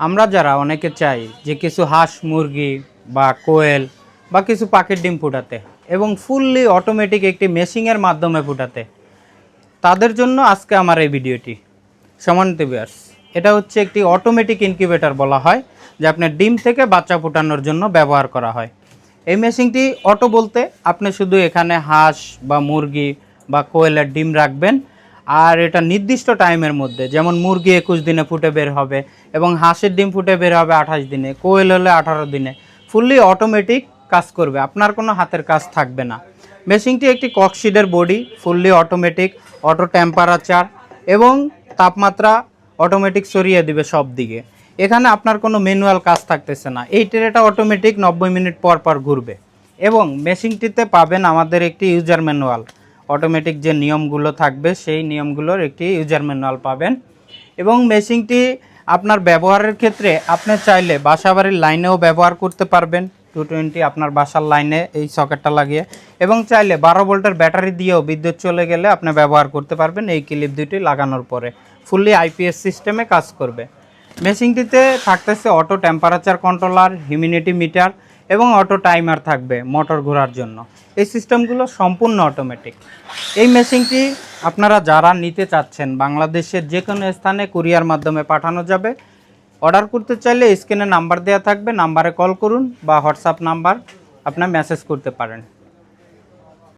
আমরা যারা অনেকে চাই যে কিছু হাঁস, মুরগি বা কোয়েল বা কিছু পাখির ডিম ফুটাতে এবং ফুললি অটোমেটিক একটি মেশিংয়ের মাধ্যমে ফুটাতে, তাদের জন্য আজকে আমার এই ভিডিওটি। সমান্ত বিয়ার্স এটা হচ্ছে একটি অটোমেটিক ইনকিউবেটর বলা হয়, যে আপনার ডিম থেকে বাচ্চা ফোটানোর জন্য ব্যবহার করা হয়। এই মেশিনটি অটো বলতে আপনি শুধু এখানে হাঁস বা মুরগি বা কোয়েলের ডিম রাখবেন আর এটা নির্দিষ্ট টাইমের মধ্যে, যেমন মুরগি একুশ দিনে ফুটে বের হবে এবং হাঁসের ডিম ফুটে বের হবে আঠাশ দিনে, কোয়েল হলে আঠারো দিনে। ফুললি অটোমেটিক কাজ করবে, আপনার কোনো হাতের কাজ থাকবে না। মেশিনটি একটি ককশিডের body fully automatic auto temperature এবং তাপমাত্রা অটোমেটিক সরিয়ে দিবে সব দিকে এখানে আপনার কোনো ম্যানুয়াল কাজ থাকতেছে না। এই ট্রেটা অটোমেটিক নব্বই মিনিট পর পর ঘুরবে। এবং মেশিনটিতে পাবেন আমাদের একটি ইউজার ম্যানুয়াল অটোমেটিক যে নিয়মগুলো থাকবে, সেই নিয়মগুলোর একটি ইউজার ম্যানুয়াল পাবেন। এবং মেশিনটি আপনার ব্যবহারের ক্ষেত্রে আপনি চাইলে বাসাবাড়ির লাইনেও ব্যবহার করতে পারবেন। টু টোয়েন্টি আপনার বাসার লাইনে এই সকেটটা লাগিয়ে। এবং চাইলে বারো ভোল্টের ব্যাটারি দিয়েও বিদ্যুৎ চলে গেলে আপনি ব্যবহার করতে পারবেন এই ক্লিপ দুটি লাগানোর পরে। ফুললি আইপিএস সিস্টেমে কাজ করবে। মেশিনটিতে থাকতেছে auto temperature controller humidity meter এবং অটো টাইমার থাকবে মোটর ঘোরার জন্য। এই সিস্টেমগুলো সম্পূর্ণ অটোমেটিক এই মেশিনটি আপনারা যারা নিতে চাচ্ছেন, বাংলাদেশের যে কোনো স্থানে কুরিয়ার মাধ্যমে পাঠানো যাবে। অর্ডার করতে চাইলে স্ক্রিনে নাম্বার দেওয়া থাকবে, নাম্বারে কল করুন বা হোয়াটসঅ্যাপ নাম্বার আপনার মেসেজ করতে পারেন।